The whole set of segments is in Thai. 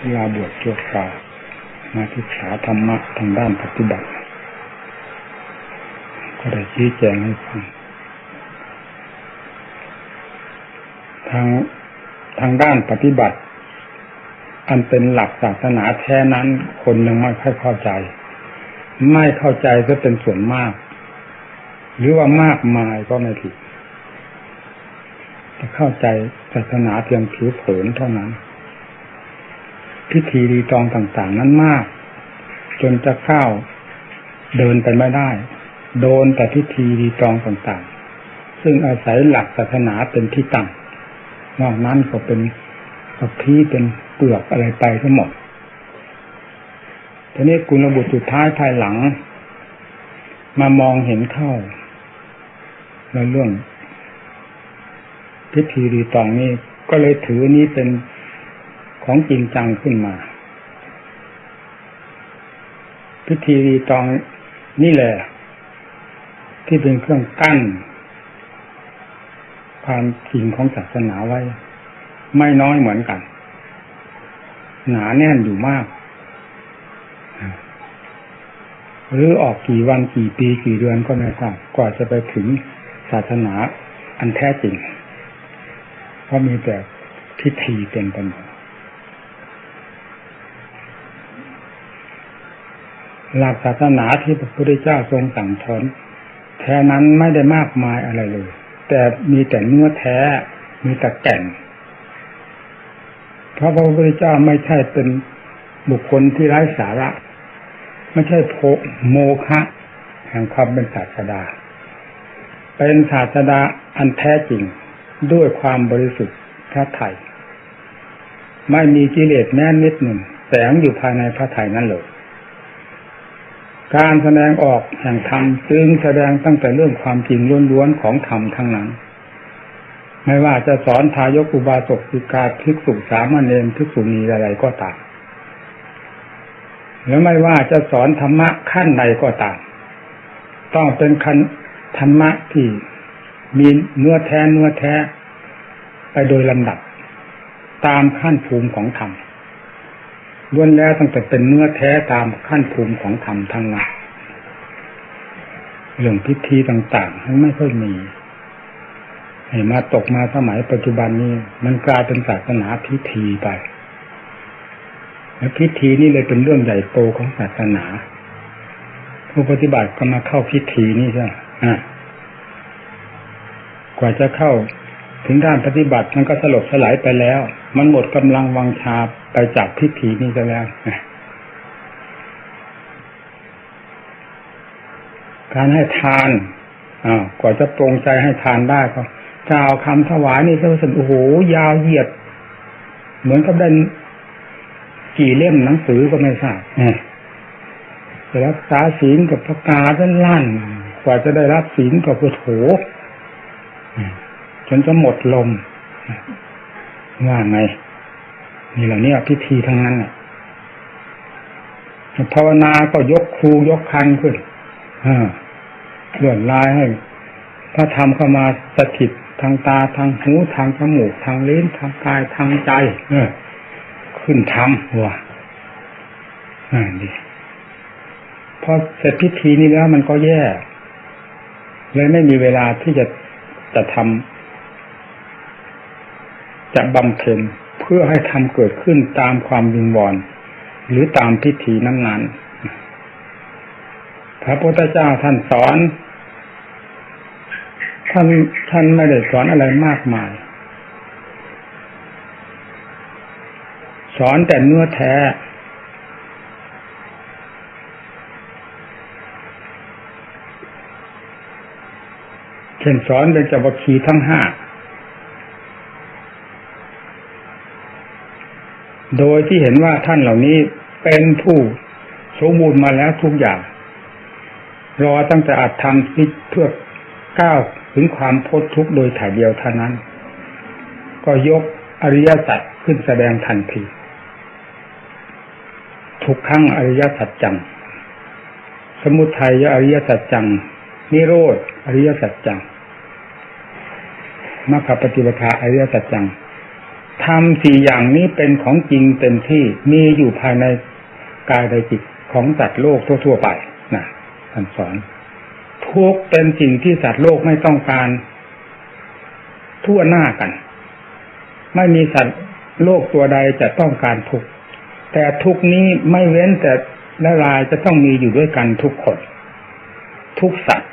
เวลาบวชชั่วคราวมาศึกษาธรรมะทางด้านปฏิบัติ ก็ได้ชี้แจงให้ฟังทางทางด้านปฏิบัติ อันเป็นหลักศาสนาแท้นั้น คนยังไม่ค่อยเข้าใจ ไม่เข้าใจก็เป็นส่วนมาก หรือว่ามากมายก็ไม่ผิดจะเข้าใจศาสนาเพียงผิวเผินเท่านั้น พิธีรีตองต่างๆ นั้นมาก จนจะเข้าเดินไปไม่ได้ โดนแต่พิธีรีตองต่างๆ ซึ่งอาศัยหลักศาสนาเป็นที่ตั้งนอกนั้นก็เป็นกับพีเป็นเปลือกอะไรไปทั้งหมดทีนี้กุลบุตรสุดท้ายภายหลัง มามองเห็นเข้าในเรื่องพิธีรีตองนี้ก็เลยถือนี้เป็น ของจริงจังขึ้นมา พิธีรีตองนี่แหละ ที่เป็นเครื่องกั้นความจริงของศาสนาไว้ ไม่น้อยเหมือนกัน หนาแน่นอยู่มากหรือออกกี่วันกี่ปีกี่เดือนก็ไม่ทราบกว่าจะไปถึงศาสนาอันแท้จริง เพราะมีแต่พิธีเป็นไปหมด หลักศาสนาที่พระพุทธเจ้าทรงสั่งสอนแท้นั้นไม่ได้มากมายอะไรเลย แต่มีแต่เนื้อแท้มีแต่แก่นเพราะพระพุทธเจ้าไม่ใช่เป็นบุคคลที่ไร้สาระ ไม่ใช่โพโมฆะแห่งความเป็นศาสดา เป็นศาสดาอันแท้จริงด้วยความบริสุทธิ์พระไถ่ไม่มีกิเลสแม้นิดหนึ่งแสงอยู่ภายในพระไถ่นั้นเลย การแสดงออกแห่งธรรมจึงแสดงตั้งแต่เรื่องความจริงล้วนๆของธรรมทั้งนั้น ไม่ว่าจะสอนทายกอุบาสกสิกาภิกษุสามเณรภิกษุณีอะไรก็ตามแล้วไม่ว่าจะสอนธรรมะขั้นใดก็ตาม ต้องเป็นคันธรรมะที่มีเนื้อแท้เนื้อแท้ ไปโดยลำดับ ตามขั้นภูมิของธรรม ล้วนแล้วตั้งแต่เป็นเนื้อแท้ตามขั้นภูมิของธรรมทั้งนั้นเรื่องพิธีต่างๆมันไม่ค่อยมีให้มาตกมาสมัยปัจจุบันนี้ มันกลายเป็นศาสนาพิธีไปแล้วพิธีนี่เลยเป็นเรื่องใหญ่โตของศาสนา ผู้ปฏิบัติก็มาเข้าพิธีนี่ใช่ไหมกว่าจะเข้า ถึงด้านปฏิบัติมันก็สลบสลายไปแล้ว มันหมดกำลังวังชาไปจากพิธีนี้ไปแล้วการให้ทานอ่ากว่าจะปรงใจให้ทานได้ก็กล่าวคำถวายนี่ก็รู้สึกโอ้โหยาวเหยียด เหมือนกับได้กี่เล่มหนังสือก็ไม่ทราบจะรักษาศีลกับประกาศลั่นกว่าจะได้รับศีลก็คือโถ จนจะหมดลมว่าไงนี่แหละเนี่ยพิธีทั้งนั้นภาวนาก็ยกครูยกคันขึ้นเลื่อนลายให้พระธรรมเข้ามาสถิตทางตาทางหูทางจมูกทางลิ้นทางกายทางใจเอขึ้นทำหัวอ่าดีพอเสร็จพิธีนี้แล้วมันก็แย่เลยไม่มีเวลาที่จะจะทำ จะบำเพ็ญเพื่อให้ทำเกิดขึ้นตามความวิงวอนหรือตามพิธีนั้นๆ พระพุทธเจ้าท่านสอน ท่านท่านไม่ได้สอนอะไรมากมาย สอนแต่เนื้อแท้ เช่นสอนเป็นจับคีทั้งห้า โดยที่เห็นว่าท่านเหล่านี้เป็นผู้สมบูรณ์มาแล้วทุกอย่าง รอตั้งแต่อาจทำพิเพื่อก้าวถึงความพ้นทุกข์โดยถ่ายเดียวเท่านั้น ก็ยกอริยสัจขึ้นแสดงทันทีทุกครั้งอริยสัจจัง สมุทัยอริยสัจจัง นิโรธอริยสัจจังมรรคปฏิปทาอริยสัจจัง ทำสี่อย่างนี้เป็นของจริงเต็มที่มีอยู่ภายในกายในจิตของสัตว์โลกทั่ว ๆ ไปนะท่านสอนทุกเป็นสิ่งที่สัตว์โลกไม่ต้องการทั่วหน้ากัน ไม่มีสัตว์โลกตัวใดจะต้องการทุกแต่ทุกนี้ไม่เว้นแต่ละลายจะต้องมีอยู่ด้วยกันทุกคน ทุกสัตว์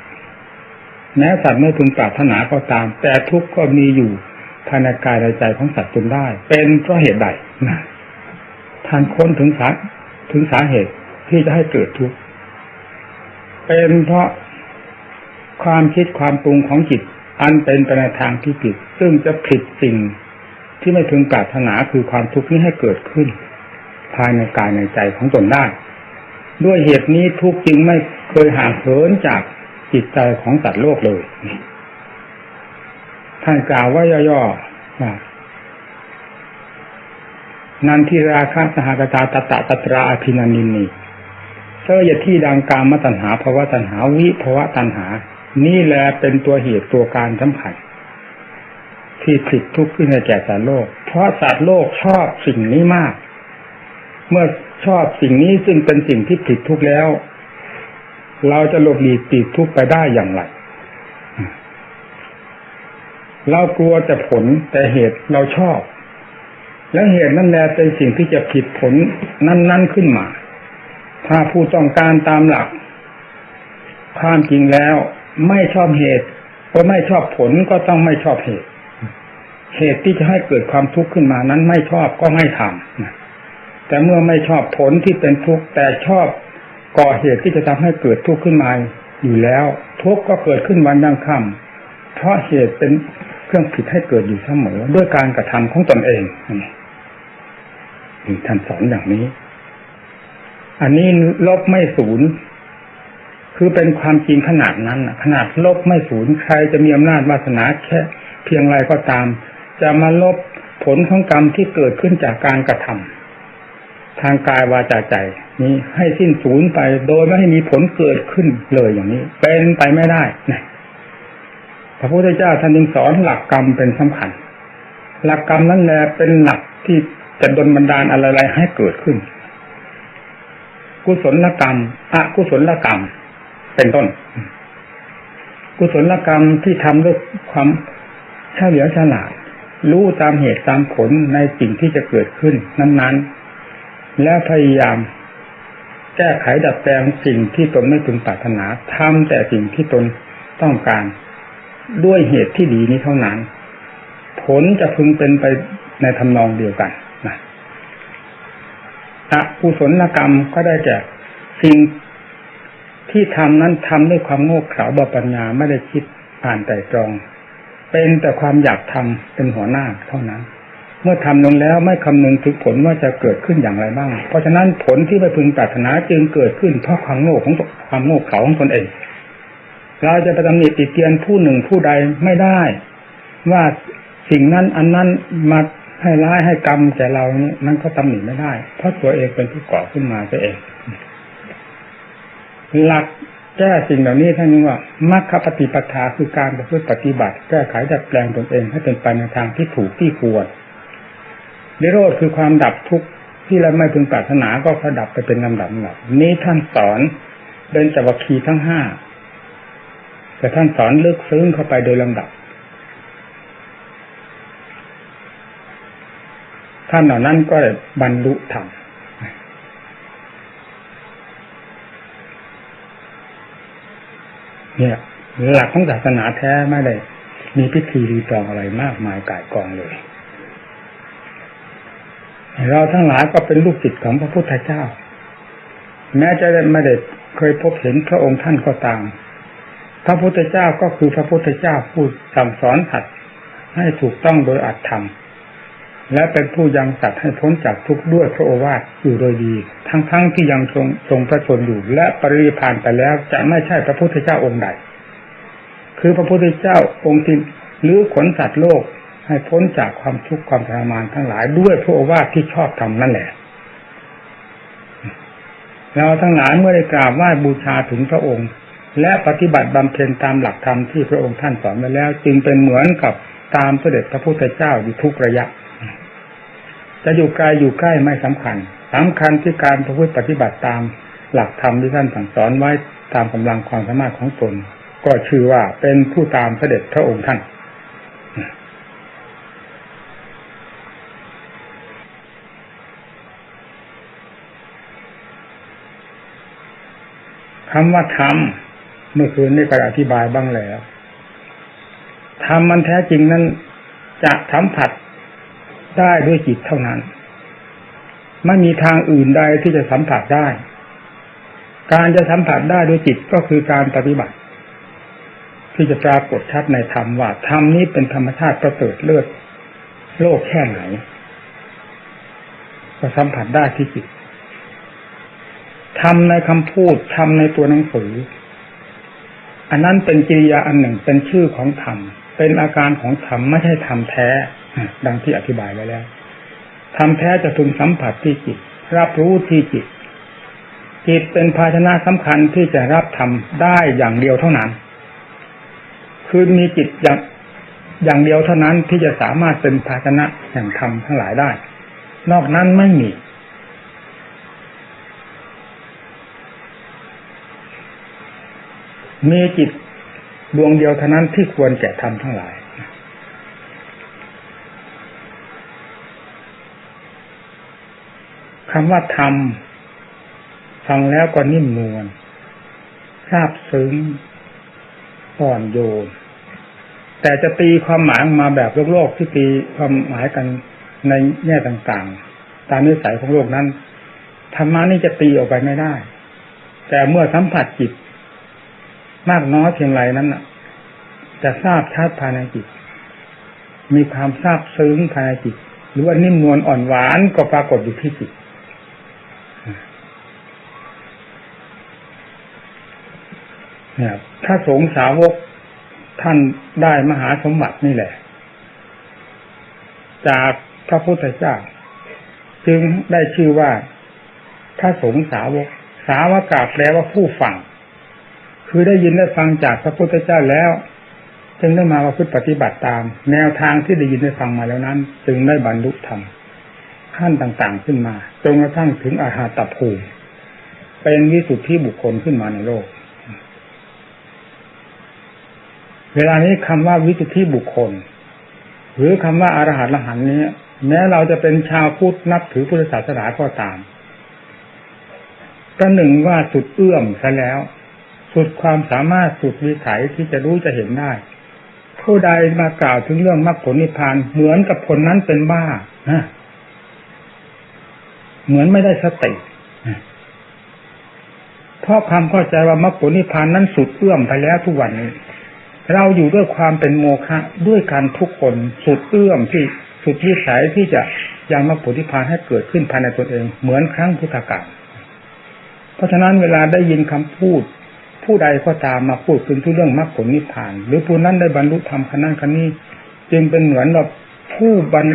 แม้สัตว์ไม่พึงปรารถนาก็ตาม แต่ทุกก็มีอยู่ ภายในกายในใจของสัตว์จนได้ เป็นเพราะเหตุใดนะท่านค้นถึงสาถึงสาเหตุที่จะให้เกิดทุกข์เป็นเพราะความคิดความปรุงของจิต อันเป็นไปในทางที่ผิด ซึ่งจะผิดสิ่งที่ไม่พึงปรารถนาคือความทุกข์นี้ให้เกิดขึ้น ภายในกายในใจของตนได้ ด้วยเหตุนี้ทุกข์จึงไม่เคยห่างเหินจากจิตใจของสัตว์โลกเลย ท่านกล่าวว่าย่อๆว่านันทิราคาสหกตาตตะตตราอภินันินีเสยที่ดังกามตัณหาภาวะตัณหาวิภาวะตัณหา นี่แหละเป็นตัวเหตุตัวการสำคัญที่ผิดทุกข์ขึ้นในแก่สัตว์โลก เพราะสัตว์โลกชอบสิ่งนี้มาก เมื่อชอบสิ่งนี้ซึ่งเป็นสิ่งที่ผิดทุกข์แล้ว เราจะหลบหลีกปีกทุกข์ไปได้อย่างไร เรากลัวแต่ผลแต่เหตุเราชอบ และเหตุนั่นแหละเป็นสิ่งที่จะผิดผลนั้น ๆขึ้นมา ถ้าผู้ต้องการตามหลัก ความจริงแล้วไม่ชอบเหตุก็ไม่ชอบผลก็ต้องไม่ชอบเหตุ เหตุที่จะให้เกิดความทุกข์ขึ้นมานั้นไม่ชอบก็ไม่ทำแต่เมื่อไม่ชอบผลที่เป็นทุกข์แต่ชอบก่อเหตุที่จะทำให้เกิดทุกข์ขึ้นมาอยู่แล้วทุกข์ก็เกิดขึ้นวันยังค่ำเพราะเหตุเป็น เครื่องผิดให้เกิดอยู่เสมอด้วยการกระทำของตนเองนี่ท่านสอนอย่างนี้ อันนี้ลบไม่ศูนย์คือเป็นความจริงขนาดนั้นขนาดลบไม่ศูนย์ใครจะมีอำนาจวาสนาแค่เพียงไรก็ตาม จะมาลบผลของกรรมที่เกิดขึ้นจากการกระทำทางกายวาจาใจ นี้ให้สิ้นศูนย์ไปโดยไม่ให้มีผลเกิดขึ้นเลยอย่างนี้ เป็นไปไม่ได้นะ พระพุทธเจ้าท่านยังสอนหลักกรรมเป็นสำคัญ หลักกรรมนั่นแหละเป็นหลักที่จะดลบันดาลอะไรๆให้เกิดขึ้น กุศลกรรมอกุศลกรรม เป็นต้น กุศลกรรมที่ทำด้วยความเฉลียวฉลาด รู้ตามเหตุตามผลในสิ่งที่จะเกิดขึ้นนั้นๆ และพยายามแก้ไขดัดแปลงสิ่งที่ตนไม่พึงปรารถนาทำแต่สิ่งที่ตนต้องการ ด้วยเหตุที่ดีนี้เท่านั้น ผลจะพึงเป็นไปในทำนองเดียวกันนะอกุศลกรรมก็ได้แก่สิ่งที่ทำนั้นทำด้วยความโง่เขลาบปัญญาไม่ได้คิดอ่านแต่ตรอง เป็นแต่ความอยากทำเป็นหัวหน้าเท่านั้น เมื่อทำลงแล้วไม่คำนึงถึงผลว่าจะเกิดขึ้นอย่างไรบ้าง เพราะฉะนั้นผลที่ไม่พึงปรารถนาจึงเกิดขึ้นเพราะความโง่ของความโง่เขลาของตนเอง เราจะไปตำหนิติเตียนผู้หนึ่งผู้ใดไม่ได้ ว่าสิ่งนั้นอันนั้นมาให้ร้ายให้กรรมแก่เรานี่นั่นก็ตำหนิไม่ได้ เพราะตัวเองเป็นผู้ก่อขึ้นมาตัวเอง หลักแก้สิ่งเหล่านี้ท่านนี้ว่ามัคคปฏิปทาคือการประพฤติปฏิบัติ แก้ไขดัดแปลงตนเอง ให้เป็นไปในทางที่ถูกที่ควรนิโรธคือความดับทุกข์ที่เราไม่พึงปรารถนาก็ขดับไปเป็นลำดับหลับนี้ท่านสอนเป็นจักรคีทั้งห้า แต่ท่านสอนลึกซึ้งเข้าไปโดยลำดับ ท่านเหล่านั้นก็บรรลุธรรมเนี่ย หลักของศาสนาแท้ไม่ได้มีพิธีรีตองอะไรมากมายกายกองเลย เราทั้งหลายก็เป็นลูกศิษย์ของพระพุทธเจ้า แม้จะไม่ได้เคยพบเห็นพระองค์ท่านก็ตาม พระพุทธเจ้าก็คือพระพุทธเจ้าผู้สั่งสอนสัตว์ให้ถูกต้องโดยอัตธรรม และเป็นผู้ยังสัตว์ให้พ้นจากทุกข์ด้วยพระโอวาทอยู่โดยดี ทั้งๆทที่ยังทรงทรงพระชนอยู่ และปริพานไปแล้วจะไม่ใช่พระพุทธเจ้าองค์ใด คือพระพุทธเจ้าองค์ที่หรือขนสัตว์โลกให้พ้นจากความทุกข์ความทรมานทั้งหลายด้วยพระโอวาทที่ชอบทำนั่นแหละเราทั้งหลายเมื่อได้กราบไหว้บูชาถึงพระองค์ และปฏิบัติบำเพ็ญตามหลักธรรมที่พระองค์ท่านสอนมาแล้ว จึงเป็นเหมือนกับตามเสด็จพระพุทธเจ้าอยู่ทุกระยะ จะอยู่ไกลอยู่ใกล้ไม่สำคัญสำคัญที่การประพฤติปฏิบัติตามหลักธรรมที่ท่านสั่งสอนไว้ตามกำลังความสามารถของตน ก็ชื่อว่าเป็นผู้ตามเสด็จพระองค์ท่านคำว่าธรรม เมื่อคืนนี้ก็อธิบายบ้างแล้วธรรมมันแท้จริงนั้นจะสัมผัสได้ด้วยจิตเท่านั้น ไม่มีทางอื่นใดที่จะสัมผัสได้ การจะสัมผัสได้ด้วยจิตก็คือการปฏิบัติ ที่จะปรากฏชัดในธรรมว่าธรรมนี้เป็นธรรมชาติประเสริฐเลือดโลกแค่ไหนก็สัมผัสได้ที่จิตทำในคำพูดทำในตัวหนังสือ อันนั้นเป็นกิริยาอันหนึ่งเป็นชื่อของธรรม เป็นอาการของธรรมไม่ใช่ธรรมแท้ดังที่อธิบายไว้แล้วธรรมแท้จะพึงสัมผัสที่จิต รับรู้ที่จิต จิตเป็นภาชนะสำคัญที่จะรับธรรมได้อย่างเดียวเท่านั้น คือมีจิตอย่างอย่างเดียวเท่านั้นที่จะสามารถเป็นภาชนะแห่งธรรมทั้งหลายได้ นอกนั้นไม่มี มีจิตดวงเดียวเท่านั้นที่ควรแก่ทำทั้งหลาย คำว่าธรรมฟังแล้วก็นิ่มนวลทราบซึ้งอ่อนโยน แต่จะตีความหมายมาแบบโลกโลกที่ตีความหมายกันในแง่ต่างๆ ตามนิสัยของโลกนั้นธรรมะนี่จะตีออกไปไม่ได้ แต่เมื่อสัมผัสจิต มากน้อยเพียงไรนั้นจะทราบชัดภายในจิต มีความทราบซึ้งภายในจิต หรือว่านิ่มนวลอ่อนหวานก็ปรากฏอยู่ที่จิตเนี่ยถ้าสงสาวกท่านได้มหาสมบัตินี่แหละ จากพระพุทธเจ้า จึงได้ชื่อว่าถ้าสงสาวก สาวกาแปลว่าผู้ฟัง คือได้ยินได้ฟังจากพระพุทธเจ้าแล้วจึงได้มาประพฤติปฏิบัติตาม แนวทางที่ได้ยินได้ฟังมาแล้วนั้น จึงได้บรรลุธรรมขั้นต่างๆขึ้นมาจนกระทั่งถึงอาหาตภูมิเป็นวิสุทธิบุคคลขึ้นมาในโลก เวลานี้คำว่าวิสุทธิบุคคล หรือคำว่าอารหัตละหันนี้ แม้เราจะเป็นชาวพุทธนับถือพุทธศาสนาก็ตามก็หนึ่งว่าสุดเอื้อมซะแล้ว สุดความสามารถสุดวิสัยที่จะรู้จะเห็นได้ ผู้ใดมากล่าวถึงเรื่องมรรคผลนิพพานเหมือนกับคนนั้นเป็นบ้าเหมือนไม่ได้สติเพราะความเข้าใจว่ามรรคผลนิพพานนั้นสุดเอื้อมไปแล้วทุกวันนี้ เราอยู่ด้วยความเป็นโมฆะด้วยกันทุกคนสุดเอื้อมที่สุดวิสัยที่จะยังมรรคผลนิพพานให้เกิดขึ้นภายในตนเอง เหมือนครั้งพุทธกาลเพราะฉะนั้นเวลาได้ยินคำพูด ผู้ใดก็ตามมาพูดถึงทุกเรื่องมรรคผลนิพพาน หรือผู้นั้นได้บรรลุธรรมขนั้นคันนี้ จึงเป็นเหมือนแบบผู้บรร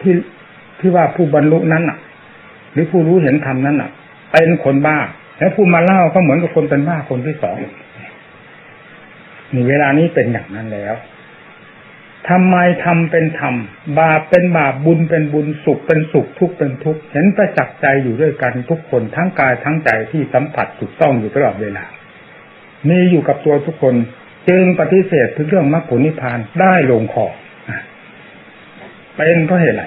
ที่ที่ว่าผู้บรรลุนั้นอะ หรือผู้รู้เห็นธรรมนั้นอะเป็นคนบ้า แล้วผู้มาเล่าก็เหมือนกับคนเป็นบ้าคนที่สองนี่เวลานี้เป็นอย่างนั้นแล้วทำไมทำเป็นธรรมบาปเป็นบาปบุญเป็นบุญสุขเป็นสุขทุกข์เป็นทุกข์เห็นประจักษ์ใจอยู่ด้วยกันทุกคนทั้งกายทั้งใจที่สัมผัสถูกต้องอยู่ตลอดเวลา มีอยู่กับตัวทุกคน จึงปฏิเสธถึงเรื่องมรรคผลนิพพานได้ลงคอเป็นเพราะเหตุไร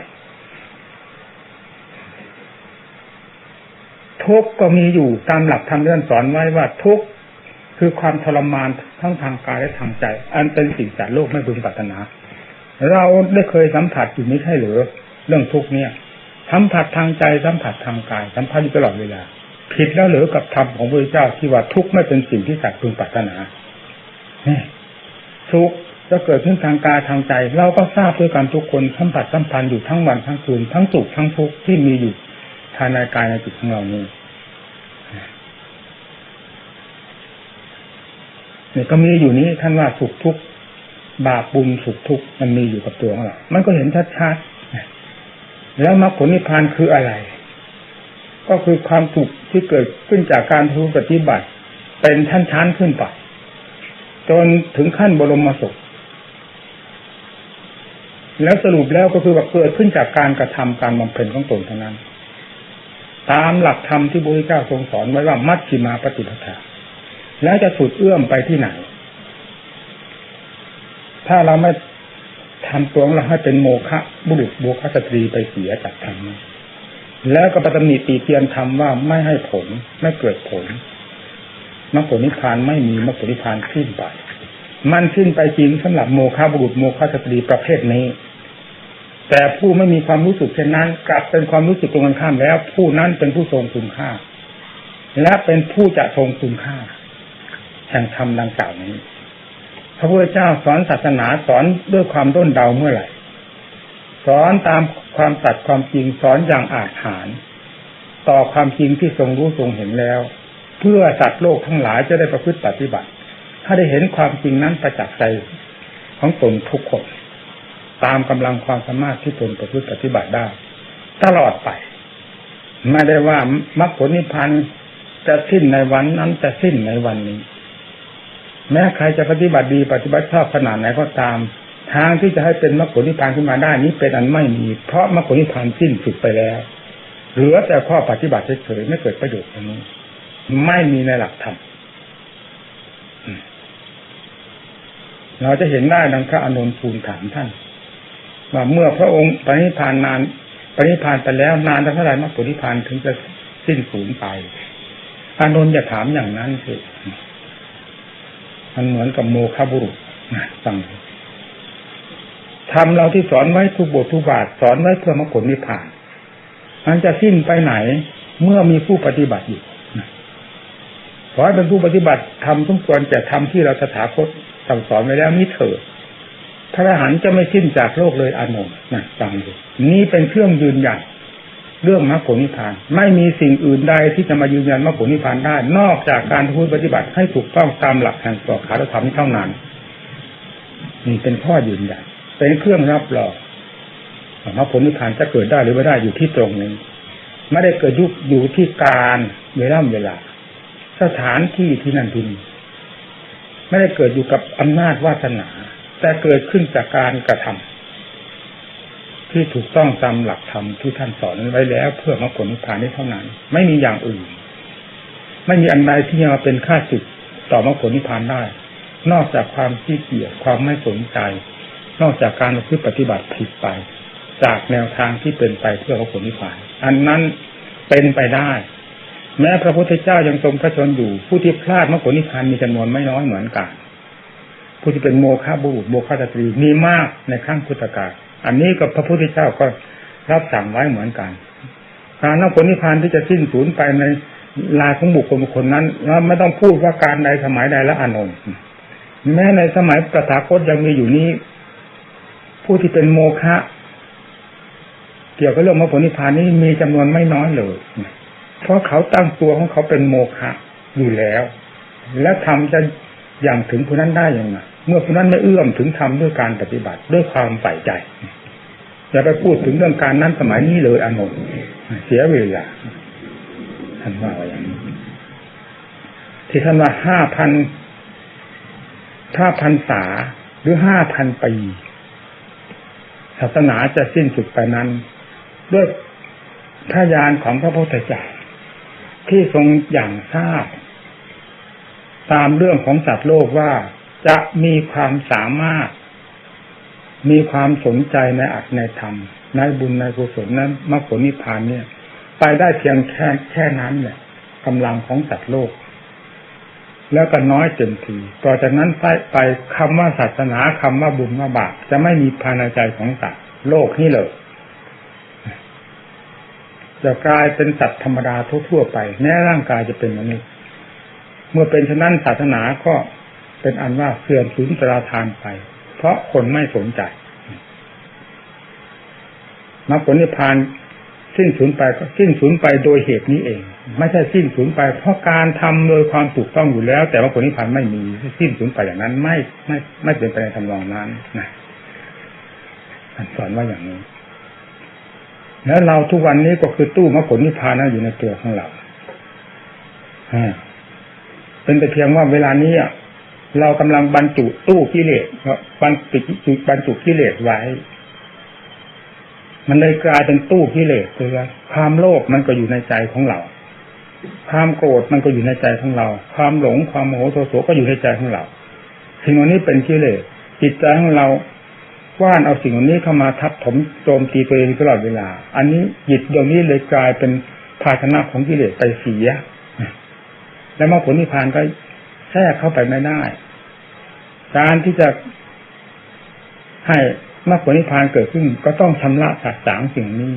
ทุกก็มีอยู่ตามหลักธรรมเรื่องสอนไว้ว่าทุกคือความทรมานทั้งทางกายและทางใจ อันเป็นสิ่งจากโลกไม่พึงปรารถนา เราได้เคยสัมผัสอยู่ไม่ใช่หรือเรื่องทุกเนี่ย สัมผัสทางใจสัมผัสทางกายสัมผัสอยู่ตลอดเวลา ผิดแล้วหรือกับธรรมของพระเจ้าที่ว่าทุกข์ไม่เป็นสิ่งที่สัตว์พึงปรารถนาทุกข์จะเกิดขึ้นทางกายทางใจ เราก็ทราบด้วยกันทุกคนสัมผัสสัมพันธ์อยู่ทั้งวันทั้งคืนทั้งสุขทั้งทุกข์ที่มีอยู่ภายในกายในจิตของเรานี้เนี่ยก็มีอยู่นี้ท่านว่าสุขทุกข์บาปบุญสุขทุกข์มันมีอยู่กับตัวของเรา มันก็เห็นชัดๆแล้วมรรคผลนิพพานคืออะไร ก็คือความสุขที่เกิดขึ้นจากการทูปฏิบัติ เป็นชั้นๆขึ้นไปจนถึงขั้นบรมสุขแล้วสรุปแล้วก็คือว่าเกิดขึ้นจากการกระทำการบำเพ็ญของตนเท่านั้น ตามหลักธรรมที่พระพุทธเจ้าทรงสอนไว้ว่ามัชฌิมาปฏิปทาแล้วจะสุดเอื้อมไปที่ไหน ถ้าเราไม่ทำตัวของเราให้เป็นโมฆะบุรุษโมฆะสตรีไปเสียจากธรรมนั้น แล้วก็ปตำหนิตีเตียนทำว่าไม่ให้ผลไม่เกิดผลมรรคผลนิพพานไม่มีมรรคผลนิพพานสิ้นไป มันสิ้นไปจริงสำหรับโมฆะบุรุษโมฆะสตรีประเภทนี้ แต่ผู้ไม่มีความรู้สึกเช่นนั้น กลับเป็นความรู้สึกตรงกันข้ามแล้ว ผู้นั้นเป็นผู้ทรงคุณค่า และเป็นผู้จะทรงคุณค่าแห่งธรรมดังกล่าวนี้ พระพุทธเจ้าสอนศาสนาสอนด้วยความด้นเดาเมื่อไหร่ สอนตามความสัตย์ความจริงสอนอย่างอาจหารต่อความจริงที่ทรงรู้ทรงเห็นแล้ว เพื่อสัตว์โลกทั้งหลายจะได้ประพฤติปฏิบัติ ถ้าได้เห็นความจริงนั้นประจักษ์ใจของตนทุกคน ตามกำลังความสามารถที่ตนประพฤติปฏิบัติได้ ตลอดไป ไม่ได้ว่ามรรคผลนิพพานจะสิ้นในวันนั้นจะสิ้นในวันนี้ แม้ใครจะปฏิบัติดีปฏิบัติชอบขนาดไหนก็ตาม ทางที่จะให้เป็นมรรคผลนิพพานขึ้นมาได้นี้เป็นอันไม่มี เพราะมรรคผลนิพพานสิ้นสุดไปแล้ว เหลือแต่ข้อปฏิบัติเฉยๆไม่เกิดประโยชน์ตรงนี้ไม่มีในหลักธรรมเราจะเห็นได้ดังพระอนุนทูลถามท่าน ว่าเมื่อพระองค์ปณิพานนานปณิพานไปแล้วนานเท่าไหร่มรรคผลนิพพานถึงจะสิ้นสูญไปอานนท์อย่าถามอย่างนั้นสิมันเหมือนกับโมฆะบุรุษฟัง ทำเราที่สอนไว้ทุกบททุกบาทสอนไว้เพื่อมรรคผลนิพพานมันจะสิ้นไปไหนเมื่อมีผู้ปฏิบัติอยู่ขอให้เป็นผู้ปฏิบัติทำทุกควรจะทำที่เราสถาคตสั่งสอนไว้แล้วนี้เถิดพระอรหันต์จะไม่สิ้นจากโลกเลยอานนท์นะฟังดูนี่เป็นเครื่องยืนยันเรื่องมรรคผลนิพพาน ไม่มีสิ่งอื่นใดที่จะมายืนยันมรรคผลนิพพานได้ นอกจากการพูดปฏิบัติให้ถูกต้องตามหลักแห่งสวขาธรรมเท่านั้นนี่เป็นข้อยืนยัน เป็นเครื่องรับรองมรรคผลนิพพานจะเกิดได้หรือไม่ได้อยู่ที่ตรงนี้ไม่ได้เกิดยุคอยู่ที่การเวลาเวลา สถานที่ที่นั่นที่นี่ไม่ได้เกิดอยู่กับอำนาจวาสนา แต่เกิดขึ้นจากการกระทำที่ถูกต้องตามหลักธรรมที่ท่านสอนไว้แล้ว เพื่อมรรคผลนิพพานนี้เท่านั้น ไม่มีอย่างอื่น ไม่มีอันใดที่จะมาเป็นค่าศึกต่อมรรคผลนิพพานได้ นอกจากความขี้เกียจความไม่สนใจ นอกจากการพึ่ปฏิบัติผิดไป จากแนวทางที่เป็นไปเพื่อมรรคผลนิพพาน อันนั้นเป็นไปได้ แม้พระพุทธเจ้ายังทรงพระชนอยู่ ผู้ที่พลาดมรรคผลนิพพานมีจำนวนไม่น้อยเหมือนกัน ผู้ที่เป็นโมฆะบุรุษโมฆะสตรีมีมากในขั้งพุทธกาลอันนี้กับพระพุทธเจ้าก็รับสั่งไว้เหมือนกันการมรรคผลนิพพานที่จะสิ้นสูญไปในลายของบุคคลบุคคลนั้นเราไม่ต้องพูดว่าการใดสมัยใดและอานนท์แม้ในสมัยประถาคตยังมีอยู่นี้ ผู้ที่เป็นโมฆะเกี่ยวกับเรื่องมรรคผลนิพพานนี้มีจำนวนไม่น้อยเลย เพราะเขาตั้งตัวของเขาเป็นโมฆะอยู่แล้ว และทำจะอย่างถึงผู้นั้นได้ยังไงเมื่อผู้นั้นไม่เอื้อมถึงทำด้วยการปฏิบัติด้วยความใส่ใจอย่าไปพูดถึงเรื่องการนั้นสมัยนี้เลยอานนท์เสียเวลาท่านว่าอย่างนี้ที่ท่านว่าห้าพันห้าพันษาหรือห้าพันปี ศาสนาจะสิ้นสุดไปนั้น ด้วยพระญาณของพระพุทธเจ้าที่ทรงอย่างทราบ ตามเรื่องของสัตว์โลกว่าจะมีความสามารถ มีความสนใจในอัตในธรรม ในบุญในกุศลนั้นมรรคผลนิพพานเนี่ย ไปได้เพียงแค่แค่นั้นเนี่ยกำลังของสัตว์โลก แล้วก็น้อยเต็มทีต่อจากนั้นไปไปคำว่าศาสนาคำว่าบุญว่าบาปจะไม่มีภายในใจของสัตว์โลกนี่เลยจะกลายเป็นสัตว์ธรรมดาทั่วๆไป แม้ร่างกายจะเป็นมนุษย์เมื่อเป็นฉะนั้นศาสนาก็เป็นอันว่าเสื่อมสูญตราทานไป เพราะคนไม่สนใจมรรคผลนิพพาน สิ้นสูญไปก็สิ้นสูญไปโดยเหตุนี้เอง ไม่ใช่สิ้นสูญไป เพราะการทำโดยความถูกต้องอยู่แล้ว แต่ว่าผลนิพพานไม่มีสิ้นสูญไปอย่างนั้น ไม่ไม่ไม่เป็นไปในทำนองนั้นนะสอนว่าอย่างนี้ แล้วเราทุกวันนี้ก็คือตู้มรรคผลนิพพานนั้นอยู่ในตัวของเราเป็นแต่เพียงว่าเวลานี้เรากำลังบรรจุตู้กิเลสบรรจุบรรจุกิเลสไว้ มันเลยกลายเป็นตู้กิเลสเลยความโลภมันก็อยู่ในใจของเรา ความโกรธมันก็อยู่ในใจของเรา ความหลงความโมโหโทโสก็อยู่ในใจของเราสิ่งเหล่านี้เป็นกิเลสจิตใจของเราว่านเอาสิ่งเหล่านี้เข้ามาทับถมโจมตีตัวเองตลอดเวลา อันนี้จิตดวงนี้เลยกลายเป็นภาชนะของกิเลสไปเสียแล้วมรรคผลนิพพานก็แทรกเข้าไปไม่ได้ การที่จะให้ มรรคผลนิพพานเกิดขึ้น ก็ต้องชำระสัดสางสิ่งนี้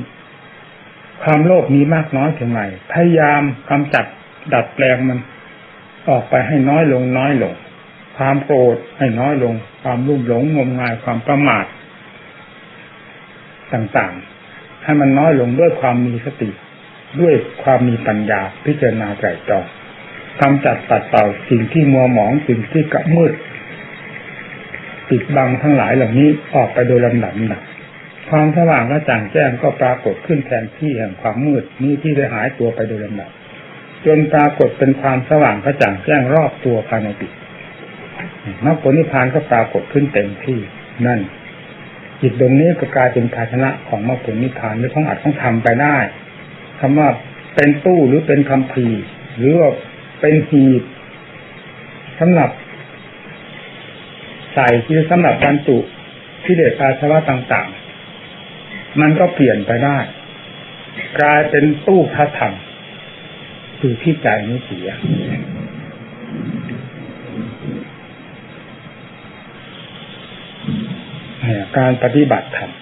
ความโลภมีมากน้อยเพียงไรพยายามกำจัดดัดแปลงมัน ออกไปให้น้อยลงน้อยลง ความโกรธให้น้อยลง ความรุ่มหลงงมงายความประมาทต่างๆ ให้มันน้อยลงด้วยความมีสติ ด้วยความมีปัญญาพิจารณาไตรตรองกำจัดตัดเป่าสิ่งที่มัวหมองสิ่งที่กระมืด ปิดบังทั้งหลายเหล่านี้ออกไปโดยลำดับหนักความสว่างและจ่างแจ้งก็ปรากฏขึ้นแทนที่แห่งความมืดนี้ที่ได้หายตัวไปโดยลำดับจนปรากฏเป็นความสว่างกระจ่างแจ้งรอบตัวภายในจิตมรรคผลนิพพานก็ปรากฏขึ้นเต็มที่นั่น จิตดวงนี้ก็กลายเป็นภาชนะของมรรคผลนิพพานหรือของอัดของทำไปได้คำว่าเป็นตู้หรือเป็นคำพีหรือว่าเป็นหีบสำหรับ ใส่ที่สำหรับบรรจุที่เดชอาชวะต่าง ๆ มันก็เปลี่ยนไปได้ กลายเป็นตู้พระธรรมคือที่ใจนี้เสียการปฏิบัติธรรม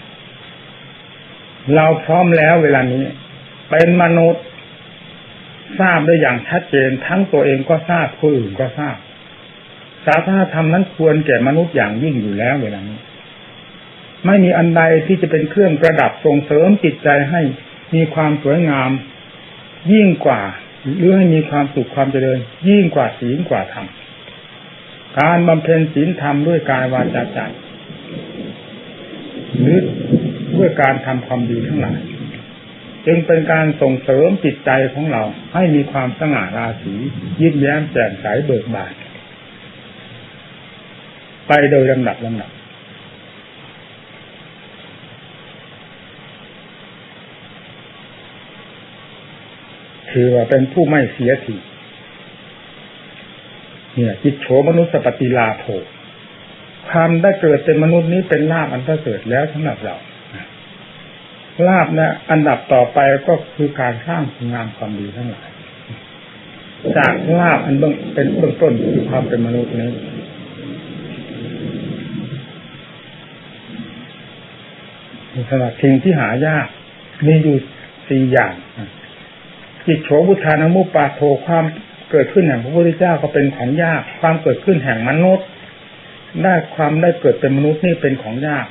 เราพร้อมแล้วเวลานี้ เป็นมนุษย์ ทราบได้อย่างชัดเจน ทั้งตัวเองก็ทราบผู้อื่นก็ทราบ ศาสนาธรรมนั้นควรแก่มนุษย์อย่างยิ่งอยู่แล้วเวลานี้ไม่มีอันใดที่จะเป็นเครื่องประดับส่งเสริมจิตใจให้มีความสวยงาม ยิ่งกว่า หรือให้มีความสุขความเจริญ ยิ่งกว่าศีลกว่าธรรมการบำเพ็ญศีลธรรมด้วยกายวาจาใจหรือด้วยการทำความดีทั้งหลายจึงเป็นการส่งเสริมจิตใจของเราให้มีความสง่าราศียิ้มแย้มแจ่มใสเบิกบาน ไปโดยลำดับลำดับถือว่าเป็นผู้ไม่เสียทีเนี่ยจิตโฉมนุสปฏิลาโภความได้เกิดเป็นมนุษย์นี้เป็นลาบอันประเสริฐแล้วสำหรับเราลาบนะอันดับต่อไปก็คือการสร้างคุณงามความดีทั้งหลายจากลาบอันเบื้องเป็นเบื้องต้นคือความเป็นมนุษย์นี้ สำหรับสิ่งที่หายากมีอยู่สี่อย่างจิตโฉบุทานามุปาโทความเกิดขึ้นแห่งพระพุทธเจ้าก็เป็นของยาก ความเกิดขึ้นแห่งมนุษย์ ได้ความได้เกิดเป็นมนุษย์นี่เป็นของยาก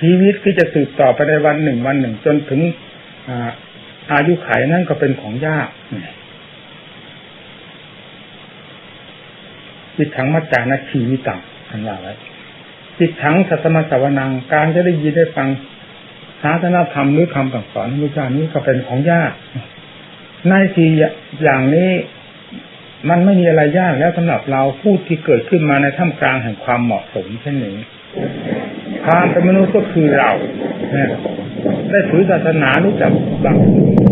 ชีวิตที่จะสืบต่อไปในวันหนึ่งวันหนึ่ง จนถึงอายุไขนั่นก็เป็นของยากจิตถังมัจจานะชีวิตังทันว่าไว้ จิตถังสัตมสวนัง การจะได้ยินได้ฟังศาสนาธรรมหรือคำสั่งสอนพระเจ้านี้ก็เป็นของยาก ในสี่อย่างนี้มันไม่มีอะไรยากแล้วสำหรับเราผู้ที่เกิดขึ้นมาในท่ามกลางแห่งความเหมาะสมเช่นนี้ความเป็นมนุษย์ก็คือเราได้ถือศาสนารู้จักบางก็คือเรา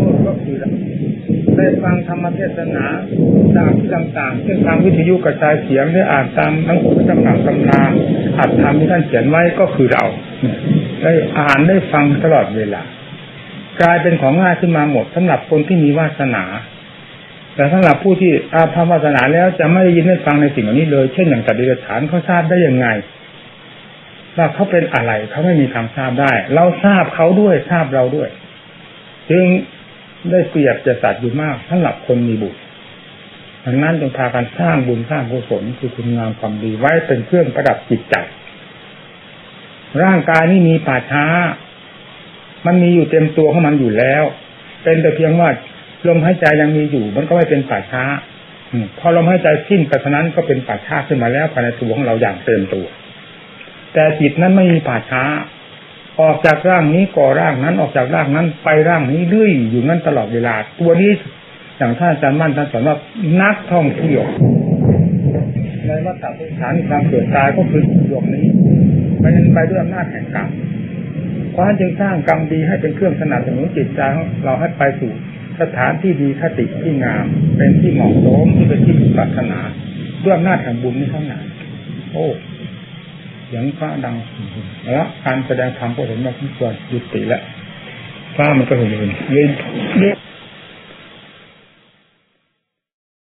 ได้ฟังธรรมเทศนาตามที่ต่างๆเช่นทางวิทยุกระจายเสียงได้อ่านตามทั้งพระจำหนักตำนาอัดทำที่ท่านเขียนไว้ก็คือเรา ได้อ่านได้ฟังตลอดเวลา กลายเป็นของง่ายขึ้นมาหมดสำหรับคนที่มีวาสนา แต่สำหรับผู้ที่อาภัพวาสนาแล้วจะไม่ได้ยินได้ฟังในสิ่งเหล่านี้เลย เช่นอย่างตัดดิฐานเขาทราบได้ยังไงว่าเขาเป็นอะไรเขาไม่มีทางทราบได้ เราทราบเขาด้วยทราบเราด้วย จึง ได้เปรียบจะสัตว์อยู่มากสำหรับคนมีบุญดังนั้นจงพากันสร้างบุญสร้างกุศลคือคุณงามความดีไว้เป็นเครื่องประดับจิตใจ ร่างกายนี่มีป่าช้า มันมีอยู่เต็มตัวของมันอยู่แล้ว เป็นแต่เพียงว่าลมหายใจยังมีอยู่ มันก็ไม่เป็นป่าช้าพอลมหายใจสิ้นไปเท่านั้นก็เป็นป่าช้าขึ้นมาแล้วภายในตัวของเราอย่างเต็มตัว แต่จิตนั้นไม่มีป่าช้า ออกจากร่างนี้ก่อร่างนั้น ออกจากร่างนั้น ไปร่างนี้เรื่อยอยู่นั้นตลอดเวลา ตัวนี้อย่างท่านอาจารย์มั่นท่านสอนว่านักท่องเที่ยวในวัฏฏะสงสารความเกิดตายก็คือดวงนี้มันไปด้วยอำนาจแห่งกรรมเพราะจึงสร้างกรรมดีให้เป็นเครื่องสนับสนุนจิตใจเราให้ไปสู่สถานที่ดีคติที่งาม เป็นที่เหมาะสมที่เป็นที่ปรารถนาด้วยอำนาจแห่งบุญนี้เท่านั้นโอ้ อย่างฟ้าดังแล้วการแสดงธรรมก็เห็นว่าควรยุติแล้วฟ้ามันก็เห็นเองเลย